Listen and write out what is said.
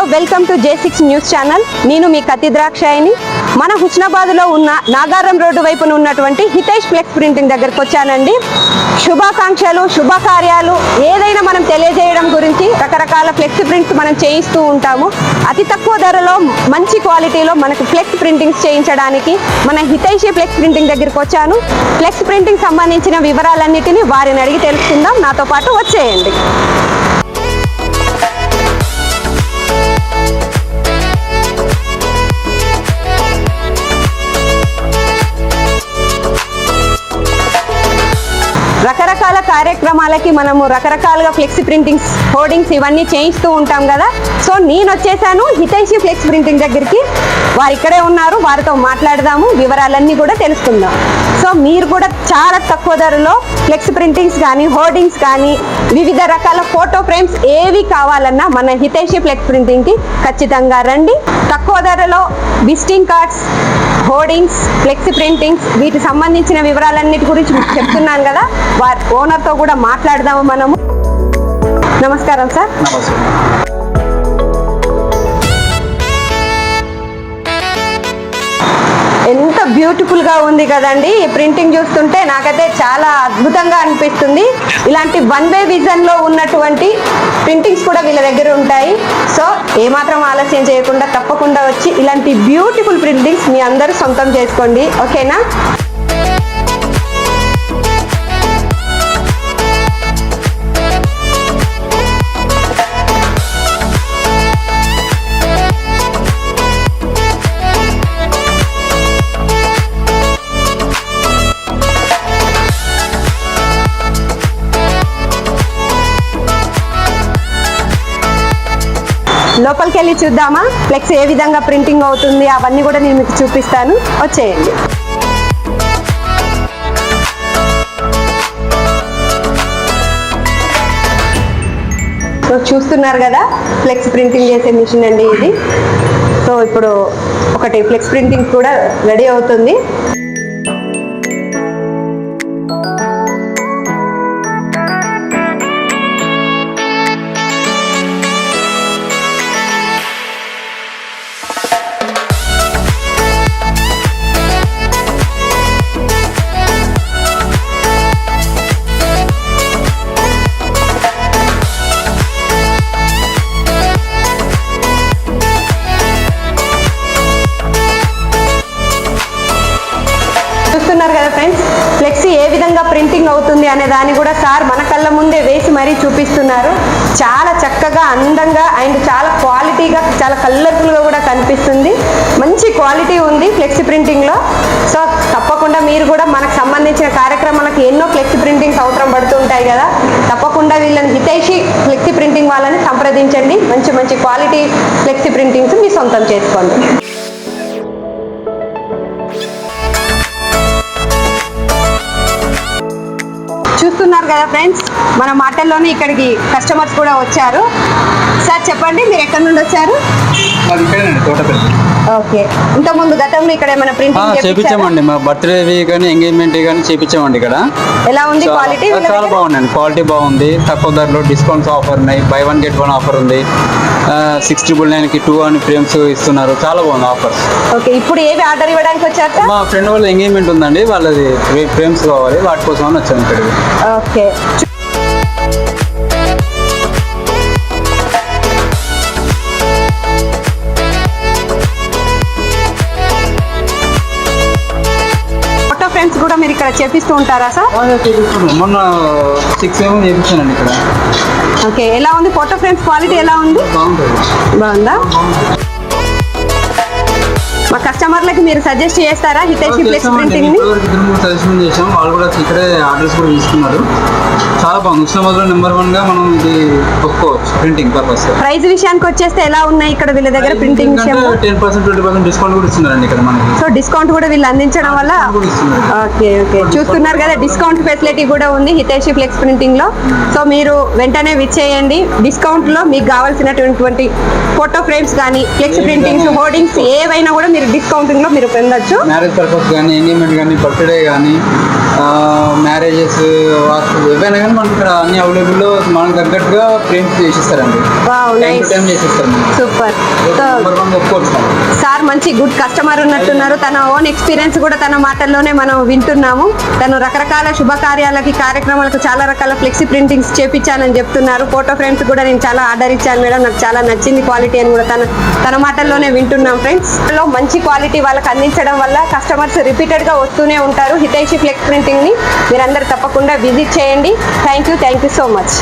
Hello welcome to J six news channel. నేను మీ కత్తి ద్రాక్షాయిని. మన హుస్నాబాద్లో ఉన్న నాగారం రోడ్డు వైపున ఉన్నటువంటి హితేష్ ఫ్లెక్స్ ప్రింటింగ్ దగ్గరకు వచ్చానండి. శుభాకాంక్షలు శుభకార్యాలు ఏదైనా మనం తెలియజేయడం గురించి రకరకాల ఫ్లెక్స్ ప్రింట్స్ మనం చేయిస్తూ ఉంటాము. అతి తక్కువ ధరలో మంచి క్వాలిటీలో మనకు ఫ్లెక్స్ ప్రింటింగ్స్ చేయించడానికి మన హితైషి ఫ్లెక్స్ ప్రింటింగ్ దగ్గరికి వచ్చాను. ఫ్లెక్స్ ప్రింటింగ్ సంబంధించిన వివరాలన్నిటిని వారిని అడిగి తెలుసుకుందాం. నాతో పాటు వచ్చేయండి. రకరకాల కార్యక్రమాలకి మనము రకరకాలుగా ఫ్లెక్స్ ప్రింటింగ్స్ హోర్డింగ్స్ ఇవన్నీ చేయిస్తూ ఉంటాం కదా. సో నేను వచ్చేసాను హితైషి ఫ్లెక్స్ ప్రింటింగ్ దగ్గరికి. వారు ఇక్కడే ఉన్నారు వారితో మాట్లాడదాము వివరాలన్నీ కూడా తెలుసుకుందాం. సో మీరు కూడా చాలా తక్కువ ధరలో ఫ్లెక్స్ ప్రింటింగ్స్ కానీ హోర్డింగ్స్ కానీ వివిధ రకాల ఫోటో ఫ్రేమ్స్ ఏవి కావాలన్నా మన హితైషి ఫ్లెక్స్ ప్రింటింగ్కి ఖచ్చితంగా రండి. తక్కువ ధరలో visiting cards hoardings flex printings వీటి సంబంధించిన వివరాలన్నిటి గురించి మీకు చెప్తున్నాను కదా. వారి ఓనర్తో కూడా మాట్లాడదాము మనము. నమస్కారం సార్. ఎంత బ్యూటిఫుల్గా ఉంది కదండి. ఈ ప్రింటింగ్ చూస్తుంటే నాకైతే చాలా అద్భుతంగా అనిపిస్తుంది. ఇలాంటి వన్ వే విజన్లో ఉన్నటువంటి ప్రింటింగ్స్ కూడా వీళ్ళ దగ్గర ఉంటాయి. సో ఏమాత్రం ఆలస్యం చేయకుండా తప్పకుండా వచ్చి ఇలాంటి బ్యూటిఫుల్ ప్రింటింగ్స్ మీ అందరూ సొంతం చేసుకోండి. ఓకేనా? లోపలికి వెళ్ళి చూద్దామా? ఫ్లెక్స్ ఏ విధంగా ప్రింటింగ్ అవుతుంది? అవన్నీ కూడా నేను మీకు చూపిస్తాను. వచ్చేయండి. సో చూస్తున్నారు కదా? ఫ్లెక్స్ ప్రింటింగ్ చేసే మిషన్ అండి ఇది. సో ఇప్పుడు ఒకటి ఫ్లెక్స్ ప్రింటింగ్ కూడా రెడీ అవుతుంది. ఏ విధంగా ప్రింటింగ్ అవుతుంది అనే దాన్ని కూడా సార్ మన కళ్ళ ముందే వేసి మరీ చూపిస్తున్నారు. చాలా చక్కగా అందంగా అండ్ చాలా క్వాలిటీగా చాలా కలర్ఫుల్గా కూడా కనిపిస్తుంది. మంచి క్వాలిటీ ఉంది ఫ్లెక్సీ ప్రింటింగ్లో. సో తప్పకుండా మీరు కూడా మనకు సంబంధించిన కార్యక్రమాలకు ఎన్నో ఫ్లెక్సీ ప్రింటింగ్స్ అవసరం పడుతుంటాయి కదా. తప్పకుండా వీళ్ళని హితైషి ఫ్లెక్సీ ప్రింటింగ్ వాళ్ళని సంప్రదించండి. మంచి మంచి క్వాలిటీ ఫ్లెక్సీ ప్రింటింగ్స్ మీ సొంతం చేసుకోండి. చూస్తున్నారు కదా ఫ్రెండ్స్ మన మాటల్లోనే ఇక్కడికి కస్టమర్స్ కూడా వచ్చారు. సార్ చెప్పండి మీరు ఎక్కడి నుండి వచ్చారు? మాది ఓకే. ఇంతకుముందు గతంలో ఇక్కడ ఏమైనా ప్రింటింగ్ చేపించామండి. మా బర్త్డేవి కానీ ఎంగేజ్మెంట్ కానీ చేపించామండి ఇక్కడ. ఎలా ఉంది చాలా- క్వాలిటీ చాలా బాగుందండి. క్వాలిటీ బాగుంది. తక్కువ ధరలో డిస్కౌంట్స్ ఆఫర్ ఉన్నాయి. Buy one get one offer ఉంది. సిక్స్ ట్రిపుల్ నైన్కి టూ అని ఫ్రేమ్స్ ఇస్తున్నారు. చాలా బాగుంది ఆఫర్స్ ఓకే ఇప్పుడు ఏవి ఆర్డర్ ఇవ్వడానికి వచ్చారు మా ఫ్రెండ్ వాళ్ళ ఎంగేజ్మెంట్ ఉందండి. వాళ్ళది ఫ్రేమ్స్ కావాలి. వాటి కోసం అని వచ్చాము ఇక్కడికి ఓకే. చేపిస్తూ ఉంటారా సార్? మొన్న సిక్స్ ఏమో చేపించానండి ఇక్కడ. ఓకే ఎలా ఉంది? ఫోటో ఫ్రేమ్స్ క్వాలిటీ ఎలా ఉంది? బాగుందా? మా కస్టమర్లకి మీరు సజెస్ట్ చేస్తారా హితైషి ఫ్లెక్స్ ప్రింటింగ్ని సజెషన్ చేసాం వాళ్ళు కూడా ఇక్కడే ఆర్డర్స్ కూడా తీసుకున్నారు. చాలా బాగుంది. ఉస్మాబాద్లో నెంబర్ వన్గా మనం ఇది ఒప్పుకోవచ్చు ప్రింటింగ్ పర్పస్ ప్రైస్ విషయానికి వచ్చేస్తే ఎలా ఉన్నాయి ఇక్కడ వీళ్ళ దగ్గర ప్రింటింగ్ విషయంలో ten percent twenty percent discount కూడా ఇస్తున్నారండి ఇక్కడ మనకి. సో డిస్కౌంట్ కూడా వీళ్ళు అందించడం వల్ల ఓకే ఓకే. చూస్తున్నారు కదా డిస్కౌంట్ ఫెసిలిటీ కూడా ఉంది హితైషి ఫ్లెక్స్ ప్రింటింగ్లో సో మీరు వెంటనే విచ్చేయండి. డిస్కౌంట్లో మీకు కావాల్సినటువంటి ఫోటో ఫ్రేమ్స్ కానీ ఫ్లెక్స్ ప్రింటింగ్స్ హోర్డింగ్స్ ఏవైనా కూడా మీరు డిస్కౌంటింగ్లో మీరు పొందొచ్చు. మ్యారేజ్ పర్పస్ కానీ ఎంగేజ్మెంట్ కానీ బర్త్డే కానీ మ్యారేజెస్ వాస్తు ఏవైనా కానీ మనకి ఇక్కడ అన్ని అవైలబుల్ మనకు తగ్గట్టుగా ప్రింట్ చేసిస్తారండి. టైం చేసిస్తారు సూపర్. సార్ మంచి గుడ్ కస్టమర్ ఉన్నట్టున్నారు. తన ఓన్ ఎక్స్పీరియన్స్ కూడా తన మాటల్లోనే మనం వింటున్నాము. తను రకరకాల శుభకార్యాలకి కార్యక్రమాలకు చాలా రకాల ఫ్లెక్సీ ప్రింటింగ్స్ చేపించానని చెప్తున్నారు. ఫోటో ఫ్రేమ్స్ కూడా నేను చాలా ఆర్డర్ ఇచ్చాను మేడం. నాకు చాలా నచ్చింది క్వాలిటీ అని కూడా తన తన మాటల్లోనే వింటున్నాం ఫ్రెండ్స్లో మంచి క్వాలిటీ వాళ్ళకి అందించడం వల్ల కస్టమర్స్ రిపీటెడ్గా వస్తూనే ఉంటారు. హితైషి ఫ్లెక్స్ పెయింటింగ్ని మీరందరూ తప్పకుండా విజిట్ చేయండి. Thank you thank you so much